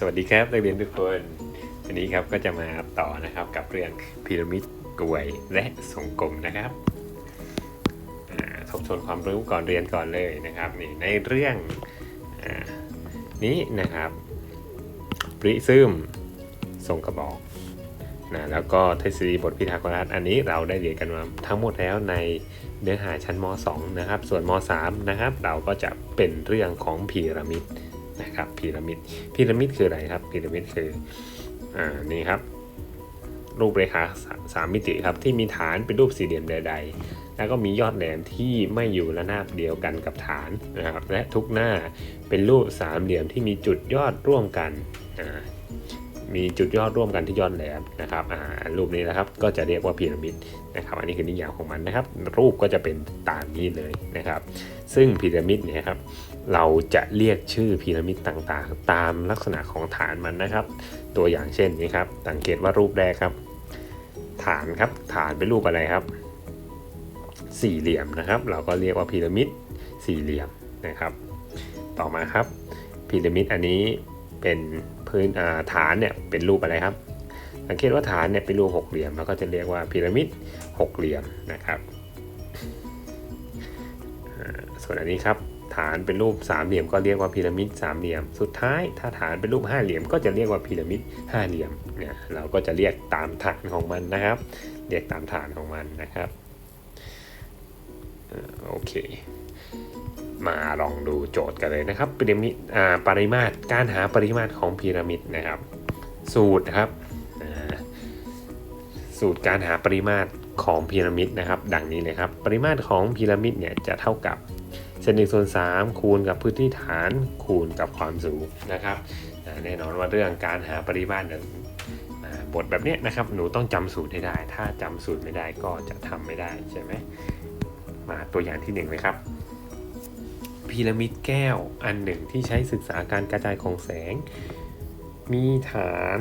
สวัสดีครับนักเรียนทุกคนวันนี้ครับก็จะมาต่อนะครับกับเรื่องพีระมิดกลวยและทรงกลมนะครับทบทวนความรู้ก่อนเรียนก่อนเลยนะครับนี่ในเรื่องอนี้นะครับปริซึมทรงกระบอกนะแล้วก็ทฤษฎีบทพิทาโกรัสอันนี้เราได้เรียนกันมาทั้งหมดแล้วในเนื้อหาชั้นม .2 นะครับ ส่วนม .3 นะครับ เราก็จะเป็นเรื่องของพีระมิด นะครับพีระมิดพีระมิดคืออะไรครับพีระมิดคืออ่านี่ครับ รูปเรขาสามมิติครับที่มีฐานเป็นรูปสี่เหลี่ยมใด ๆ แล้วก็มียอดแหลมที่ไม่อยู่ระนาบเดียวกันกับฐานนะครับและทุกหน้าเป็นรูปสามเหลี่ยมที่มีจุดยอดร่วมกันอ่ามีจุดยอดร่วมกันที่ยอดแหลมนะครับอ่ารูปนี้นะครับก็จะเรียกว่าพีระมิดนะครับอันนี้คือนิยามของมันนะครับ รูปก็จะเป็นตามนี้เลยนะครับ ซึ่งพีระมิดเนี่ยครับ เราจะเรียกชื่อพีระมิดต่างๆ ตามลักษณะของฐานมันนะครับ ตัวอย่างเช่นนี้ครับ สังเกตว่ารูปแรกครับ ฐานครับ ฐานเป็นรูปอะไรครับ สี่เหลี่ยมนะครับ เราก็เรียกว่าพีระมิดสี่เหลี่ยมนะครับ ต่อมาครับพีระมิดอันนี้เป็นพื้นาฐานเนี่ยเป็นรูปอะไรครับ สังเกตว่าฐานเนี่ยเป็นรูปหกเหลี่ยมเราก็จะเรียกว่าพีระมิดหกเหลี่ยมนะครับ ส่วนอันนี้ครับ ฐานเป็นรูปสามเหลี่ยมก็เรียกว่าพีระมิดสามเหลี่ยม สุดท้ายถ้าฐานเป็นรูปห้าเหลี่ยมก็จะเรียกว่าพีระมิดห้าเหลี่ยมเนี่ยเราก็จะเรียกตามฐานของมันนะครับ เรียกตามฐานของมันนะครับโอเค มาลองดูโจทย์กันเลยนะครับพีระมิดอ่าปริมาตรการหาปริมาตรของพีระมิดนะครับ สูตรนะครับสูตรการหาปริมาตรของพีระมิดนะครับ ดังนี้เลยครับ ปริมาตรของพีระมิดเนี่ยจะเท่ากับ เศษหนึ่งส่วนสามคูณกับพื้นที่ฐานคูณกับความสูงนะครับแน่นอนว่าเรื่องการหาปริมาตรบทแบบนี้นะครับหนูต้องจำสูตรให้ได้ ถ้าจำสูตรไม่ได้ก็จะทำไม่ได้ใช่ไหมมาตัวอย่างที่หนึ่งเลยครับพีระมิดแก้วอันหนึ่งที่ใช้ศึกษาการกระจายของแสง มีฐาน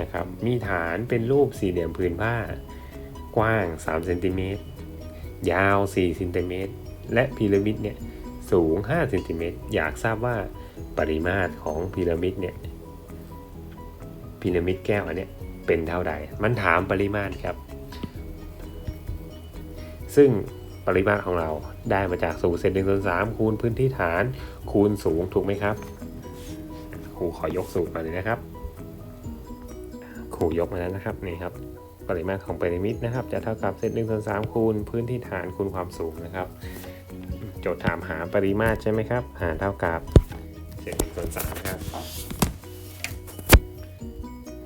นะครับมีฐานเป็นรูปสี่เหลี่ยมผืนผ้ากว้าง3เซนติเมตรยาว4เซนติเมตร และพีระมิดเนี่ยสูง5เซนติเมตรอยากทราบว่าปริมาตรของพีระมิดเนี่ยพีระมิดแก้วอันเนี้ยเป็นเท่าใด มันถามปริมาตรครับ ซึ่งปริมาตรของเราได้มาจากสูงเศษหนึ่งส่วนสามคูณพื้นที่ฐานคูณสูงถูกไหมครับครูขอยกสูตรมาเลยนะครับครูยกมาแล้วนะครับนี่ครับ ปริมาตรของพีระมิดนะครับ จะเท่ากับเศษหนึ่งส่วนสามคูณพื้นที่ฐานคูณความสูงนะครับ โจทย์ถามหาปริมาตรใช่ไหมครับ หาเท่ากับเศษหนึ่งส่วนสามครับ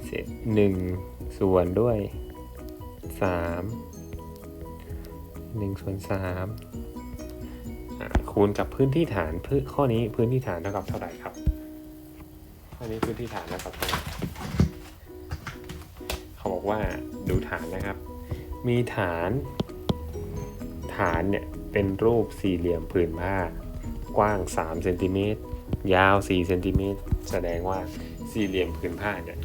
เศษหนึ่งส่วนด้วยสามหนึ่งส่วนสามคูณกับพื้นที่ฐานพื้นข้อนี้พื้นที่ฐานเท่ากับเท่าไหร่ครับ ข้อนี้พื้นที่ฐานเท่ากับเขาบอกว่าดูฐานนะครับ มีฐานฐานเนี่ย เป็นรูปสี่เหลี่ยมผืนผ้า กว้าง3เซนติเมตรยาว4เซนติเมตรแสดงว่าสี่เหลี่ยมผืนผ้าเนี่ย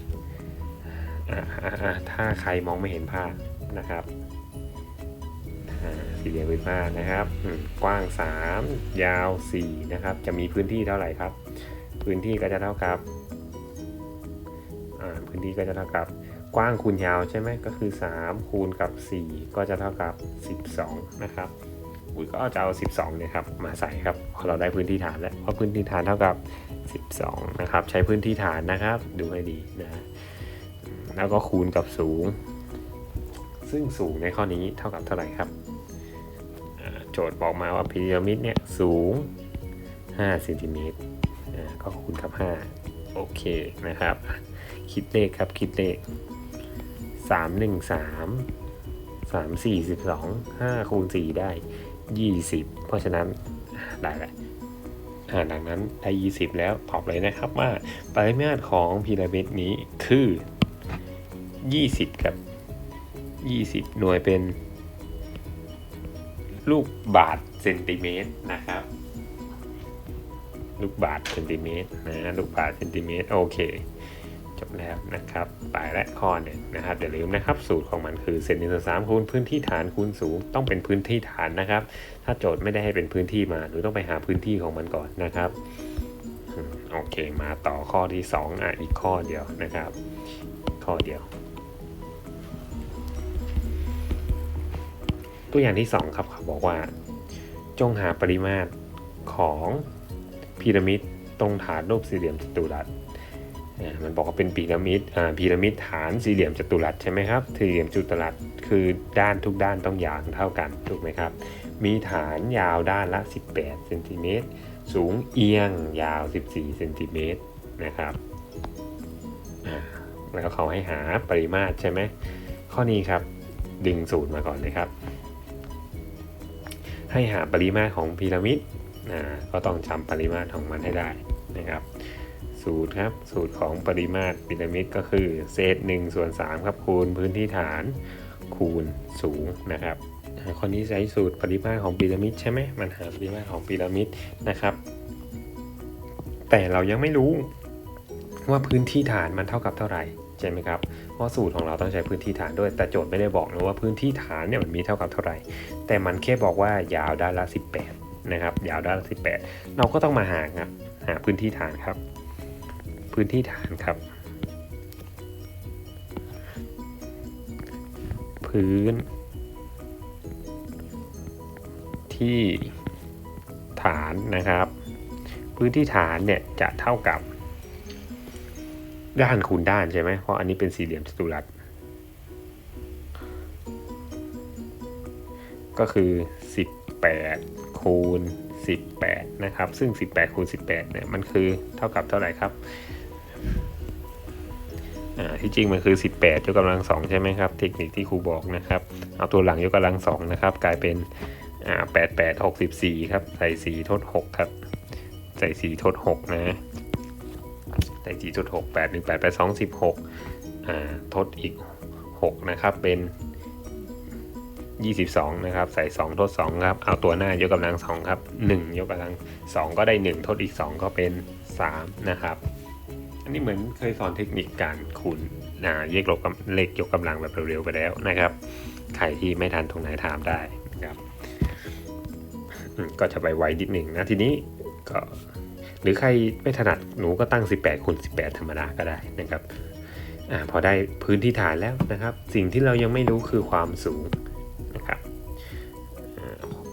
ถ้าใครมองไม่เห็นภาพนะครับสี่เหลี่ยมผืนผ้านะครับ กว้าง 3 ยาว 4 นะครับ จะมีพื้นที่เท่าไหร่ครับ พื้นที่ก็จะเท่ากับพื้นที่ก็จะเท่ากับ กว้างคูณยาวใช่ไหมก็คือ 3 คูณกับ 4 ก็จะเท่ากับ 12 นะครับ อุ้ยก็จะเอา 12เนี่ยครับมาใส่ครับพอเราได้พื้นที่ฐานแล้วเพราะพื้นที่ฐานเท่ากับ 12 นะครับ ใช้พื้นที่ฐานนะครับ ดูให้ดีนะแล้วก็คูณกับสูง ซึ่งสูงในข้อนี้เท่ากับเท่าไหร่ครับ โจทย์บอกมาว่าพีระมิดเนี่ยสูง5เซนติเมตรก็คูณกับ 5 โอเคนะครับ คิดเลขครับคิดเลขสามหนึ่งสามสามสี่สิบสองห้าคูณสี่ได้ ยี่สิบเพราะฉะนั้นได้แหละดังนั้นได้ยี่สิบแล้วตอบเลยนะครับว่าปริมาตรของพีระมิดนี้คือยี่สิบกับยี่สิบหน่วยเป็น ลูกบาทเซนติเมตรนะครับ ลูกบาทเซนติเมตรนะลูกบาทเซนติเมตรโอเค จบแล้วนะครับปลายและข้อเนี่ยนะครับอย่าลืมนะครับสูตรของมันคือเซนหนึ่งส่วนสามคูณพื้นที่ฐานคูณสูงต้องเป็นพื้นที่ฐานนะครับ ถ้าโจทย์ไม่ได้ให้เป็นพื้นที่มาหนูต้องไปหาพื้นที่ของมันก่อนนะครับโอเคมาต่อข้อที่สองอะอีกข้อเดียวนะครับ ข้อเดียวตัวอย่างที่สองครับเขาบอกว่า จงหาปริมาตรของพีระมิดตรงฐานรูปสี่เหลี่ยมจัตุรัส มันบอกว่าเป็นพีระมิดอ่าพีระมิดฐานสี่เหลี่ยมจัตุรัสใช่ไหมครับสี่เหลี่ยมจัตุรัสคือด้านทุกด้านต้องยาวเท่ากันถูกไหมครับ มีฐานยาวด้านละ 18เซนติเมตรสูงเอียงยาว 14เซนติเมตรนะครับแล้วเขาให้หาปริมาตรใช่ไหมข้อนี้ครับดึงสูตรมาก่อนเลยครับ ให้หาปริมาตรของพีระมิดก็ต้องจำปริมาตรของมันให้ได้นะครับ สูตรครับ สูตรของปริมาตรพีระมิดก็คือ เศษ1ส่วน3ครับคูณพื้นที่ฐานคูณสูงนะครับอ่าคนนี้ใช้สูตรปริมาตรของพีระมิดใช่ไหมมันหาปริมาตรของพีระมิดนะครับ แต่เรายังไม่รู้ว่าพื้นที่ฐานมันเท่ากับเท่าไหร่ใช่ไหมครับเพราะสูตรของเราต้องใช้พื้นที่ฐานด้วย แต่โจทย์ไม่ได้บอกนะว่าพื้นที่ฐานเนี่ยมันมีเท่ากับเท่าไหร่ แต่มันแค่บอกว่ายาวด้านละ 18 นะครับ ยาวด้านละ 18 เราก็ต้องมาหาครับหาพื้นที่ฐานครับ พื้นที่ฐานครับ พื้น ที่ฐานนะครับ พื้นที่ฐานเนี่ยจะเท่ากับ ด้านคูณด้านใช่ไหมเพราะอันนี้เป็นสี่เหลี่ยมจัตุรัสก็คือ 18คูณ18 นะครับ ซึ่ง 18คูณ18 เนี่ย มันคือเท่ากับเท่าไหร่ครับ ที่จริงมันคือ 18 ยกกำลัง2ใช่ไหมครับ เทคนิคที่ครูบอกนะครับ เอาตัวหลังยกกำลัง2นะครับ กลายเป็น88 64ครับ ใส่4ทด6ครับ ใส่4ทด6นะ ใส่4ทด6 8 1 8 8 2 16อ่าทดอีก6นะครับ เป็น22นะครับ ใส่2ทด2ครับ เอาตัวหน้ายกกำลัง2ครับ1ยกกำลัง2ก็ได้1ทดอีก2ก็เป็น3นะครับ อันนี้เหมือนเคยสอนเทคนิคการคูณอ่าเลขลบกำเลขยกกำลังแบบเร็วๆไปแล้วนะครับ ใครที่ไม่ทันตรงไหนถามได้นะครับ ก็จะไปไวนิดหนึ่งนะทีนี้ก็หรือใครไม่ถนัดหนูก็ตั้ง 18คูณ18 ธรรมดาก็ได้นะครับอาพอได้พื้นที่ฐานแล้วนะครับ สิ่งที่เรายังไม่รู้คือความสูงนะครับ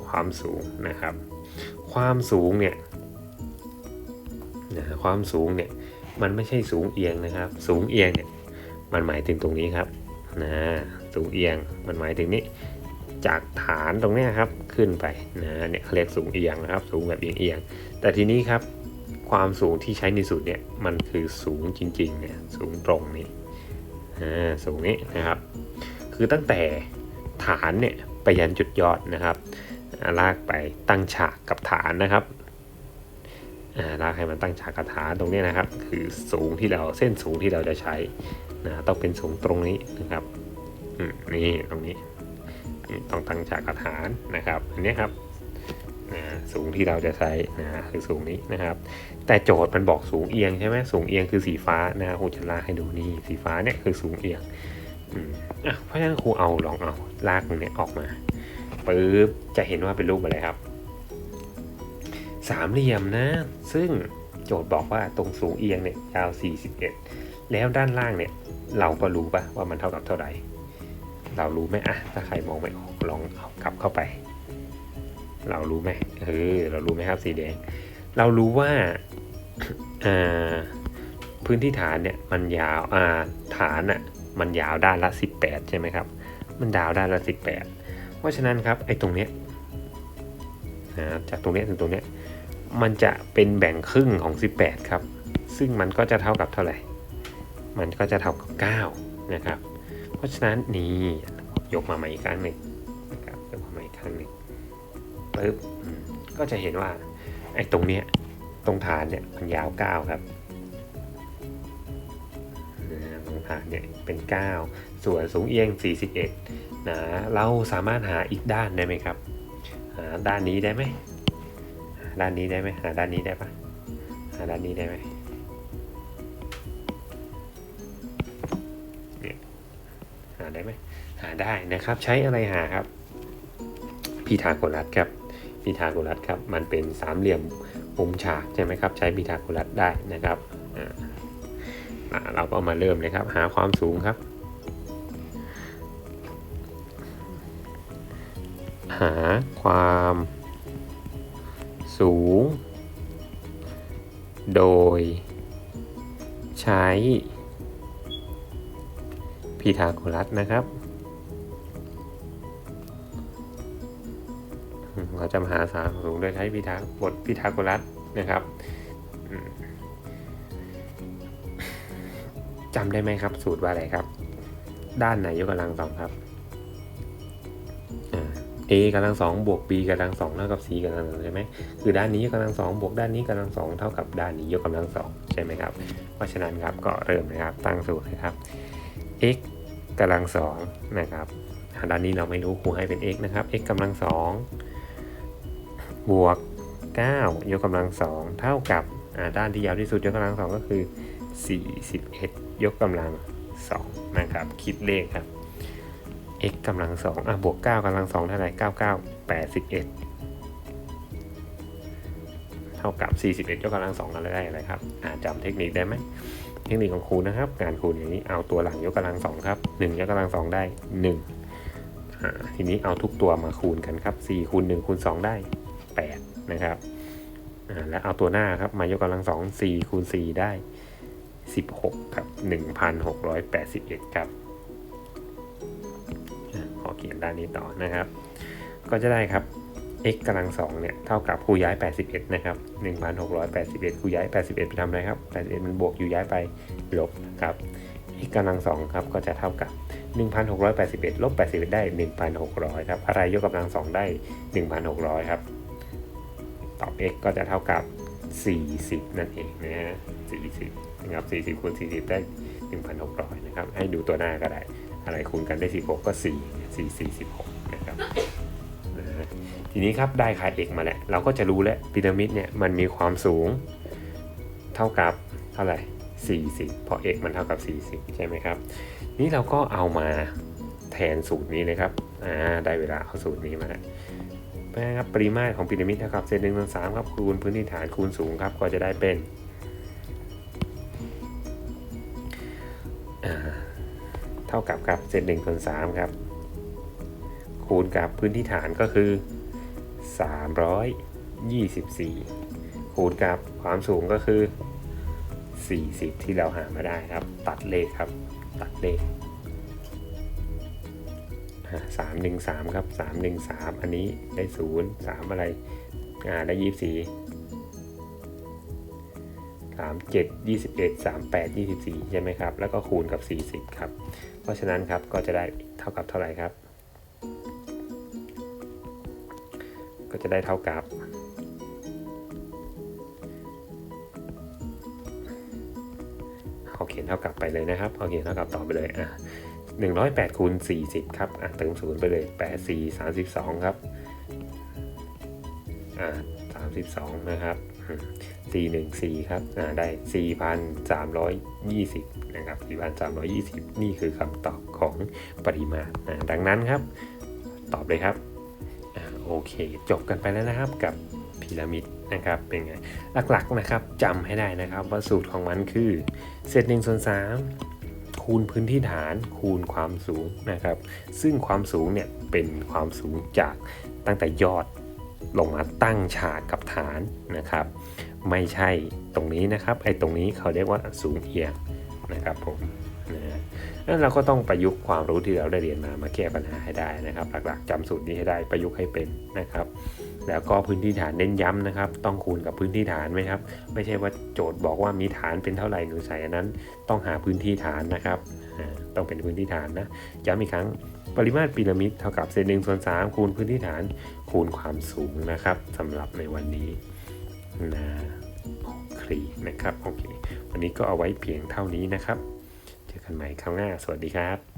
ความสูงนะครับ ความสูงเนี่ยนะความสูงเนี่ย มันไม่ใช่สูงเอียงนะครับ สูงเอียงเนี่ยมันหมายถึงตรงนี้ครับนะสูงเอียงมันหมายถึงนี้ จากฐานตรงนี้ครับขึ้นไปนะเนี่ยเขาเรียกสูงเอียงนะครับ สูงแบบเอียงเอียงแต่ทีนี้ครับความสูงที่ใช้ในสูตรเนี่ยมันคือสูงจริงๆเนี่ยสูงตรงนี้อสูงนี้นะครับ คือตั้งแต่ฐานเนี่ยไปยันจุดยอดนะครับลากไปตั้งฉากกับฐานนะครับ ลากให้มันตั้งฉากกับฐานตรงนี้นะครับ คือสูงที่เราเส้นสูงที่เราจะใช้นะต้องเป็นสูงตรงนี้นะครับนี่ตรงนี้ต้องตั้งฉากกับฐานนะครับอันนี้ครับนะสูงที่เราจะใช้นะคือสูงนี้นะครับ แต่โจทย์มันบอกสูงเอียงใช่ไหมสูงเอียงคือสีฟ้านะครูจะลากให้ดูนี่สีฟ้าเนี่ยคือสูงเอียงอะเพราะฉะนั้นครูเอาลองเอาลากตรงเนี้ยออกมาปึ๊บจะเห็นว่าเป็นรูปอะไรครับ สามเหลี่ยมนะ ซึ่งโจทย์บอกว่าตรงสูงเอียงเนี่ยยาว 41 แล้วด้านล่างเนี่ยเราก็รู้ปะว่ามันเท่ากับเท่าไหร่ เรารู้ไหมอะถ้าใครมองไม่ออกลองเอากลับเข้าไป เรารู้ไหมเออเรารู้ไหมครับสีแดง เรารู้ว่าอ่าพื้นที่ฐานเนี่ยมันยาวอ่าฐานอะมันยาวด้านละ 18 ใช่ไหมครับ มันดาวด้านละ 18 เพราะฉะนั้นครับไอ้ตรงเนี้ยจากตรงเนี้ยถึงตรงเนี้ย มันจะเป็นแบ่งครึ่งของ 18 ครับ ซึ่งมันก็จะเท่ากับเท่าไหร่ มันก็จะเท่ากับ 9 นะครับ เพราะฉะนั้นนี่ยกมาใหม่อีกครั้งหนึ่งนะครับยกมาใหม่อีกครั้งหนึ่งปึ๊บก็จะเห็นว่าไอ้ตรงเนี้ยตรงฐานเนี่ยมันยาว 9 ครับนะตรงฐานเนี่ยเป็น 9 ส่วนสูงเอียง 41นะเราสามารถหาอีกด้านได้ไหมครับ หาด้านนี้ได้ไหม ด้านนี้ได้ไหมหาด้านนี้ได้ปะหาด้านนี้ได้ไหมหาได้ไหมหาได้นะครับ ใช้อะไรหาครับพีทาโกรัสครับพีทาโกรัสครับมันเป็นสามเหลี่ยมมุมฉากใช่ไหมครับ ใช้พีทาโกรัสได้นะครับอ่าอ่าเราก็มาเริ่มเลยครับ หาความสูงครับ หาความ สูง โดย ใช้พีทาโกรัสนะครับ เราจะมาหาสารสูงโดยใช้พีทาบทพีทาโกรัสนะครับจำได้ไหมครับ สูตรว่าอะไรครับ ด้านไหนยกกำลังสองครับ a กำลังสองบวก b กำลังสองเท่ากับ c กำลังสองใช่ไหมคือด้านนี้ยกกำลังสองบวกด้านนี้กำลังสองเท่ากับด้านนี้ยกกำลังสองใช่ไหมครับ เพราะฉะนั้นครับก็เริ่มนะครับตั้งสูตรนะครับ x กำลังสองนะครับด้านนี้เราไม่รู้ครูให้เป็น x นะครับ x กำลังสองบวก 9 ยกกำลังสองเท่ากับด้านที่ยาวที่สุดยกกำลังสองก็คือ 41 ยกกำลังสองนะครับคิดเลขครับ x กำลังสองอะบวก 9กำลังสองเท่าไหร่99 81 เท่ากับ 41 ยกกำลังสองกันได้อะไรครับอาจำเทคนิคได้ไหมเทคนิคของคูณนะครับการคูณอย่างนี้เอาตัวหลังยกกำลังสองครับ 1 ยกกำลังสองได้1อ่าทีนี้เอาทุกตัวมาคูณกันครับ 4 คูณ 1 คูณ 2 ได้ 8 นะครับแล้วเอาตัวหน้าครับมายกกำลังสอง4คูณ 4 ได้ 16 ครับ 1,681 ครับอ่าขอเขียน ด้านนี้ต่อนะครับ ก็จะได้ครับ x กำลังสองเนี่ยเท่ากับคูย้าย 81 นะครับ 1,681คูย้าย 81 ไปทำอะไรครับ 81 มันบวกอยู่ย้ายไปลบครับ x กำลังสองครับก็จะเท่ากับ 1,681 ลบ 81 ได้ 1,600 ครับ อะไรยกกำลังสองได้ 1,600 ครับ ตอบ x ก็จะเท่ากับ 40 นั่นเองนะฮะ40นะครับ40คูณ40 ได้ 1,600 นะครับ ให้ดูตัวหน้าก็ได้ อะไรคูณกันได้ 16 ก็ 4 4 46นะครับนะฮะทีนี้ครับได้ค่า x มาแล้ว เราก็จะรู้แล้วพีระมิดเนี่ยมันมีความสูงเท่ากับเท่าไหร่ 40 เพราะ x มันเท่ากับ 40 ใช่ไหมครับ นี่เราก็เอามาแทนสูตรนี้เลยครับอ่าได้เวลาเอาสูตรนี้มาแล้วนะครับปริมาตรของพีระมิดเท่ากับเศษหนึ่งส่วนสามครับคูณพื้นที่ฐานคูณสูงครับก็จะได้เป็นากับครับเศษหนึ่งส่วนสามครับ คูณกับพื้นที่ฐานก็คือ 324 คูณกับความสูงก็คือ 40 ที่เราหามาได้ครับ ตัดเลขครับ ตัดเลขสามหนึ่งสามครับสามหนึ่งสามอันนี้ได้ศูนย์สามอะไรอ่าได้ยี่สี่สามเจ็ดยี่สิบเอ็ดสามแปดยี่สิบสี่ใช่ไหมครับ แล้วก็คูณกับสี่สิบครับ ราะฉะนั้นครับก็จะได้เท่ากับเท่าไหร่ครับ ก็จะได้เท่ากับ เอาเขียนเท่ากับไปเลยนะครับ เอาเขียนเท่ากับต่อไปเลยอะ108คูณ40ครับอะเติมศูนย์ไปเลย8 4 32ครับอ่า32นะครับอืม414ครับอ่าได้4,320นะครับ4,320 นี่คือคำตอบของปริมาณอ่าดังนั้นครับ ตอบเลยครับอโอเค จบกันไปแล้วนะครับกับพีระมิดนะครับเป็นไงหลักๆนะครับจำให้ได้นะครับว่าสูตรของมันคือเศษหนึ่งส่วนสามคูณพื้นที่ฐานคูณความสูงนะครับ ซึ่งความสูงเนี่ยเป็นความสูงจากตั้งแต่ยอดลงมาตั้งฉากกับฐานนะครับ ไม่ใช่ตรงนี้นะครับไอ้ตรงนี้เขาเรียกว่าสูงเอียง นะครับผมนะแล้วเราก็ต้องประยุกต์ความรู้ที่เราได้เรียนมามาแก้ปัญหาให้ได้นะครับ หลักๆจำสูตรนี้ให้ได้ประยุกต์ให้เป็นนะครับ แล้วก็พื้นที่ฐานเน้นย้ำนะครับ ต้องคูณกับพื้นที่ฐานไหมครับ ไม่ใช่ว่าโจทย์บอกว่ามีฐานเป็นเท่าไหร่หนูใส่อันนั้น ต้องหาพื้นที่ฐานนะครับอ่าต้องเป็นพื้นที่ฐานนะย้ำอีกครั้งปริมาตรพีระมิดเท่ากับเศษหนึ่งส่วนสามคูณพื้นที่ฐานคูณความสูงนะครับสำหรับในวันนี้นะโอเคนะครับโอเค วันนี้ก็เอาไว้เพียงเท่านี้นะครับ เจอกันใหม่คราวหน้า สวัสดีครับ